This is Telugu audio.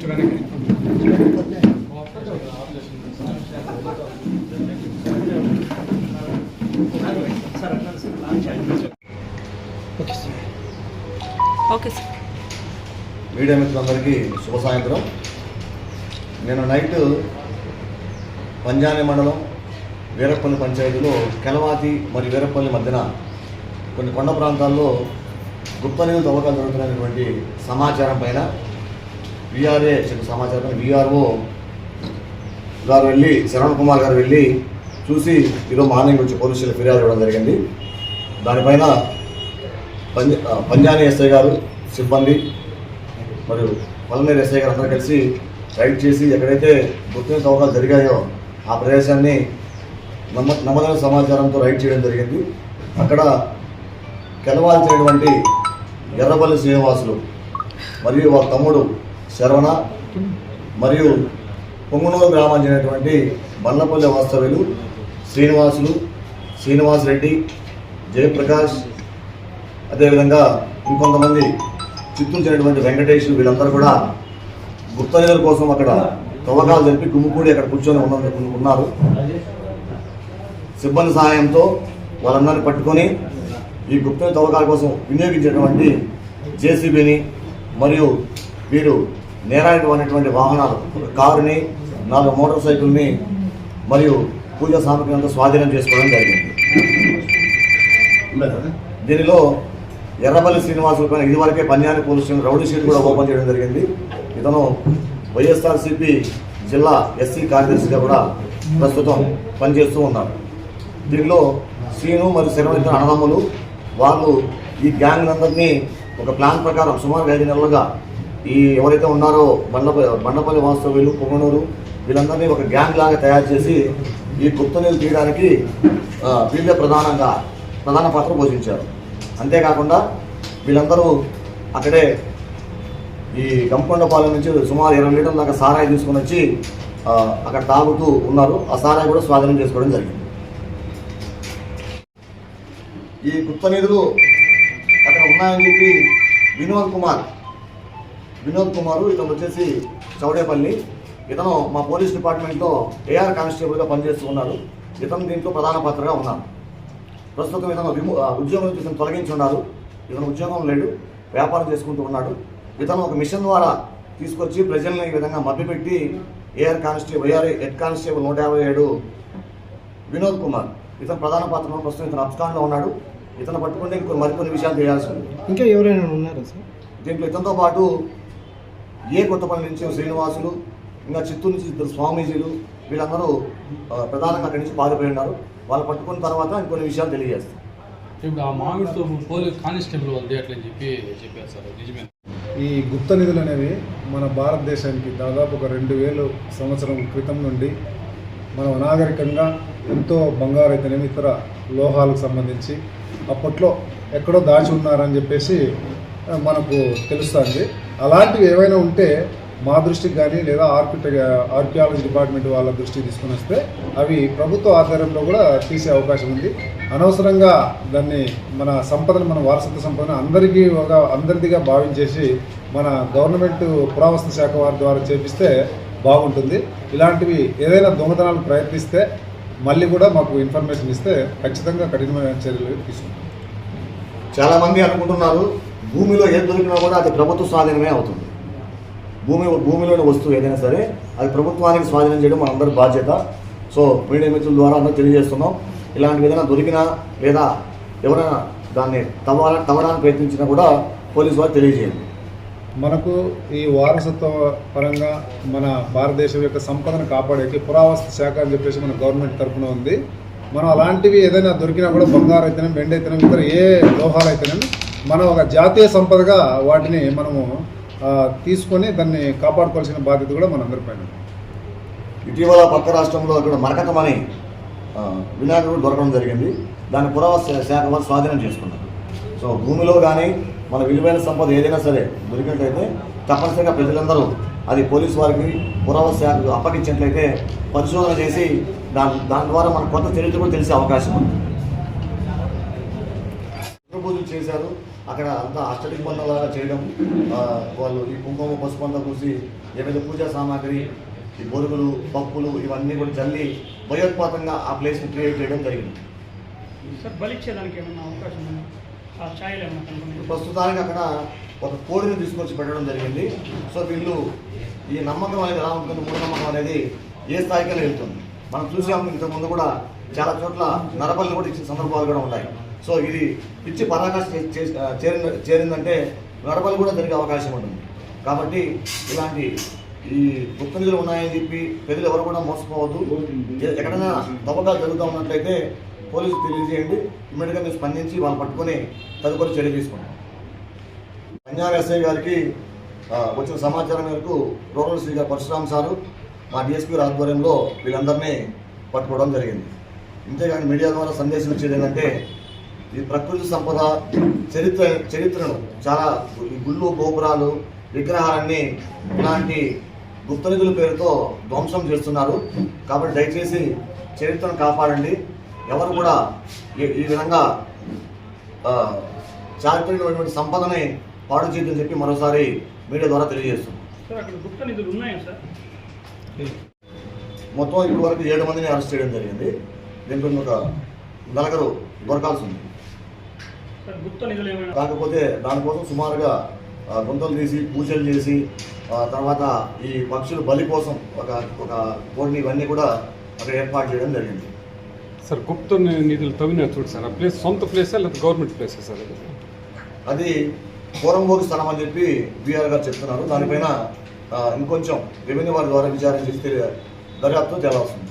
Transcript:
జస్ట్ వెనక్కి. మీడియా మిత్రులందరికీ శుభ సాయంత్రం. నేను నైట్ పంజాని మండలం వీరప్పల్లి పంచాయతీలో కెలవాతి మరియు వీరప్పల్లి మధ్యన కొన్ని కొండ ప్రాంతాల్లో గుప్త నీళ్ళు తవ్వకాలు జరుగుతున్నటువంటి సమాచారం పైన విఆర్ఏ చెప్పిన సమాచారం విఆర్ఓ గారు వెళ్ళి శరవణ్ కుమార్ గారు వెళ్ళి చూసి ఈరోజు మార్నింగ్ వచ్చి పోలీసులు ఫిర్యాదు ఇవ్వడం జరిగింది. దానిపైన పంజా పంజాని ఎస్ఐ గారు సిబ్బంది మరియు పల్మనేరు ఎస్ఐ గారు అందరూ కలిసి రైడ్ చేసి ఎక్కడైతే గుర్తింపు తవ్వకాలు జరిగాయో ఆ ప్రదేశాన్ని నమ్మ నమ్మదైన సమాచారంతో రైడ్ చేయడం జరిగింది. అక్కడ కెలవాల్సినటువంటి ఎర్రబల్లి శ్రీనివాసులు మరియు వాళ్ళ తమ్ముడు శరవణ మరియు పొంగునూరు గ్రామం చెందినటువంటి బండ్లపల్లి వాస్తవ్యులు శ్రీనివాసులు శ్రీనివాస్ రెడ్డి జయప్రకాష్ అదేవిధంగా ఇంకొంతమంది చిత్తూరు చెందినటువంటి వెంకటేష్ వీళ్ళందరూ కూడా గుప్త కోసం అక్కడ తవ్వకాలు జరిపి గుమ్ముకూడి అక్కడ కూర్చొని ఉన్న ఉన్నారు. సిబ్బంది సహాయంతో వాళ్ళందరినీ పట్టుకొని ఈ గుప్త తవ్వకాల కోసం వినియోగించేటువంటి జేసీబీని మరియు వీరు నేరాయటువంటి వాహనాలు ఒక కారుని నాలుగు మోటార్ సైకిల్ని మరియు పూజా సామగ్రి అంతా స్వాధీనం చేసుకోవడం జరిగింది. దీనిలో ఎర్రబల్లి శ్రీనివాసుల పైన ఇదివరకే పన్యాని పోలీస్ స్టేషన్ రౌడీ షీట్ కూడా ఓపెన్ చేయడం జరిగింది. ఇతను వైఎస్ఆర్సీపీ జిల్లా ఎస్సీ కార్యదర్శిగా కూడా ప్రస్తుతం పనిచేస్తూ ఉన్నారు. దీనిలో శ్రీను మరియు శరవణ ఇద్దరు అన్నదమ్ములు. వాళ్ళు ఈ గ్యాంగ్ అందరినీ ఒక ప్లాన్ ప్రకారం సుమారు ఐదు నెలలుగా ఈ ఎవరైతే ఉన్నారో బండపల్లి బండపల్లి వాస్తవ్యులు పొంగనూరు వీళ్ళందరినీ ఒక గ్యాంగ్ లాగా తయారు చేసి ఈ గుప్త నీళ్ళు తీయడానికి వీళ్ళే ప్రధానంగా ప్రధాన పాత్ర పోషించారు. అంతేకాకుండా వీళ్ళందరూ అక్కడే ఈ గంపకొండపాలెం నుంచి సుమారు ఇరవై లీటర్ల దాకా సారాయి తీసుకొని వచ్చి అక్కడ తాగుతూ ఉన్నారు. ఆ సారాయి కూడా స్వాధీనం చేసుకోవడం జరిగింది. ఈ గుప్త నిధులు అక్కడ ఉన్నాయని చెప్పి వినోద్ కుమార్ వినోద్ కుమారు ఇతను వచ్చేసి చౌడేపల్లి. ఇతను మా పోలీస్ డిపార్ట్మెంట్లో ఏఆర్ కానిస్టేబుల్గా పనిచేస్తూ ఉన్నారు ఇతను దీంట్లో ప్రధాన పాత్రగా ఉన్నారు ప్రస్తుతం ఇతను విము ఉద్యోగం నుంచి ఇతను తొలగించి ఉన్నారు ఇతను ఉద్యోగం లేడు. వ్యాపారం చేసుకుంటూ ఉన్నాడు. ఇతను ఒక మిషన్ ద్వారా తీసుకొచ్చి ప్రజల్ని ఈ విధంగా మభ్యపెట్టి AR constable AR head constable నూట యాభై ఏడు వినోద్ కుమార్. ఇతను ప్రధాన పాత్రలో ప్రస్తుతం ఇతను అబ్స్కాండ్లో ఉన్నాడు. ఇతను పట్టుకుంటే ఇంకో మరికొన్ని విషయాలు తెలియాల్సి ఉంది. ఇంకా ఎవరైనా ఉన్నారా సార్? దీంట్లో ఇతనితో పాటు ఏ కొత్తపల్లి నుంచి శ్రీనివాసులు ఇంకా చిత్తూరు నుంచి ఇద్దరు స్వామీజీలు వీళ్ళందరూ ప్రధానంగా అక్కడి నుంచి పారిపోయి ఉన్నారు. వాళ్ళు పట్టుకున్న తర్వాత ఇంకొన్ని విషయాలు తెలియజేస్తారు ఇప్పుడు ఆ మామిడితో పోలీస్ కానిస్టేబుల్ చెప్పి చెప్పారు సార్ నిజమే. ఈ గుప్త నిధులు అనేవి మన భారతదేశానికి దాదాపు ఒక రెండు వేలు సంవత్సరం క్రితం నుండి మనం అనాగరికంగా ఎంతో బంగారు అయితేనేమి ఇతర లోహాలకు సంబంధించి అప్పట్లో ఎక్కడో దాచి ఉన్నారని చెప్పేసి మనకు తెలుస్తుంది. అలాంటివి ఏవైనా ఉంటే మా దృష్టికి కానీ లేదా ఆర్కిటెక్ ఆర్కియాలజీ డిపార్ట్మెంట్ వాళ్ళ దృష్టికి తీసుకుని వస్తే అవి ప్రభుత్వ ఆధ్వర్యంలో కూడా తీసే అవకాశం ఉంది. అనవసరంగా దాన్ని మన సంపదను మన వారసత్వ సంపదను అందరికీ ఒక అందరిదిగా భావించేసి మన గవర్నమెంట్ పురావస్తు శాఖ వారి ద్వారా చేపిస్తే బాగుంటుంది. ఇలాంటివి ఏదైనా దొంగతనాలు ప్రయత్నిస్తే మళ్ళీ కూడా మాకు ఇన్ఫర్మేషన్ ఇస్తే ఖచ్చితంగా కఠినమైన చర్యలు తీసుకుంటాం. చాలామంది అనుకుంటున్నారు భూమిలో ఏది దొరికినా కూడా అది ప్రభుత్వ స్వాధీనమే అవుతుంది. భూమి భూమిలోని వస్తువు ఏదైనా సరే అది ప్రభుత్వానికి స్వాధీనం చేయడం మనందరి బాధ్యత. సో మీడియా మిత్రుల ద్వారా అందరూ తెలియజేస్తున్నాం. ఇలాంటి ఏదైనా దొరికినా లేదా ఎవరైనా దాన్ని తవ్వాల తవ్వడానికి ప్రయత్నించినా కూడా పోలీసు వారు తెలియజేయండి. మనకు ఈ వారసత్వ పరంగా మన భారతదేశం యొక్క సంపదను కాపాడేకి పురావస్తు శాఖ అని చెప్పేసి మన గవర్నమెంట్ తరఫున ఉంది. మనం అలాంటివి ఏదైనా దొరికినా కూడా బంగారు అయితేనే వెండి అయితేనే ఇతర ఏ లోహాలు అయితేనే మనం ఒక జాతీయ సంపదగా వాటిని మనము తీసుకొని దాన్ని కాపాడుకోవాల్సిన బాధ్యత కూడా మనందరిపైన ఉంది. ఇటీవల పక్క రాష్ట్రంలో ఇక్కడ మరకతం వినాయకుడు దొరకడం జరిగింది. దాన్ని పురావస్తు శాఖ వారు స్వాధీనం చేసుకున్నారు. సో భూమిలో కానీ మన విలువైన సంపద ఏదైనా సరే దొరికినట్లయితే తప్పనిసరిగా ప్రజలందరూ అది పోలీసు వారికి పురావస్తు శాఖకు అప్పగించినట్లయితే పరిశోధన చేసి దాని దాని ద్వారా మన కొత్త చరిత్ర కూడా తెలిసే అవకాశం ఉంది. రుద్ర పూజలు చేశారు. అక్కడ అంతా బంధంలాగా చేయడం వాళ్ళు ఈ కుంకుమ పసుపు అంతా పూసి ఏదైతే పూజా సామాగ్రి ఈ బొరుగులు పప్పులు ఇవన్నీ కూడా చల్లి భయోత్పాతంగా ఆ ప్లేస్ని క్రియేట్ చేయడం జరిగింది? ప్రస్తుతానికి అక్కడ ఒక కోడిని తీసుకొచ్చి పెట్టడం జరిగింది. సో వీళ్ళు ఈ నమ్మకం అనేది ఎలా ఉంటుంది మూఢనమ్మకం అనేది ఏ స్థాయికైనా వెళ్తుంది. మనం చూసాము ఇంతకుముందు కూడా చాలా చోట్ల నరబలి కూడా ఇచ్చిన సందర్భాలు కూడా ఉన్నాయి. సో ఇది పిచ్చి పరాకాష్ఠ చే- చేరిందంటే నరబలి కూడా జరిగే అవకాశం ఉంటుంది. కాబట్టి ఇలాంటి ఈ గుప్త నిధులు ఉన్నాయని చెప్పి ప్రజలు ఎవరు కూడా మోసపోవద్దు. ఎక్కడైనా తవ్వకాలు జరుగుతూ ఉన్నట్లయితే పోలీసులు తెలియజేయండి. ఇమ్మీడియట్గా మీరు స్పందించి వాళ్ళు పట్టుకొని తదుపరి చర్య తీసుకుంటాం. పంజాబ్ ఎస్ఐ గారికి వచ్చిన సమాచారం మేరకు రూరల్ శ్రీ గారు పరశురామ్ సారు మా డిఎస్పీ గారి ఆధ్వర్యంలో వీళ్ళందరినీ పట్టుకోవడం జరిగింది. ఇంతేగాని మీడియా ద్వారా సందేశం ఇచ్చేది ఏంటంటే ఈ ప్రకృతి సంపద చరిత్ర చరిత్రను చాలా ఈ గుళ్ళు గోపురాలు విగ్రహాలన్నీ ఇలాంటి గుప్త నిధుల పేరుతో ధ్వంసం చేస్తున్నారు. కాబట్టి దయచేసి చరిత్రను కాపాడండి. ఎవరు కూడా ఈ- విధంగా చారిత్రకమైనటువంటి సంపదని పాడు చేయదని చెప్పి మరోసారి మీడియా ద్వారా తెలియజేస్తుంది మొత్తం ఇప్పటి వరకు ఏడు మందిని అరెస్ట్ చేయడం జరిగింది. దీంట్లో ఒక నలుగురు దొరకాల్సి ఉంది సార్ గుప్త నిధులు ఏమైనా కాకపోతే దానికోసం సుమారుగా గుంతలు తీసి పూజలు చేసి ఆ, తర్వాత ఈ పక్షుల బలి కోసం ఒక ఒక కోడిని ఇవన్నీ కూడా అక్కడ ఏర్పాటు చేయడం జరిగింది. సార్ గుప్త నిధులు తవ్వినా చూడు సార్ ఆ ప్లేస్ సొంత ప్లేసా లేదా గవర్నమెంట్ ప్లేసా సార్ అది? పూరంబోగి స్థలం అని చెప్పి బీఆర్ గారు చెప్తున్నారు. దానిపైన ఇంకొంచెం రెవెన్యూ వారి ద్వారా విచారణ చేసి తెలియ- దర్యాప్తు తేలాల్సింది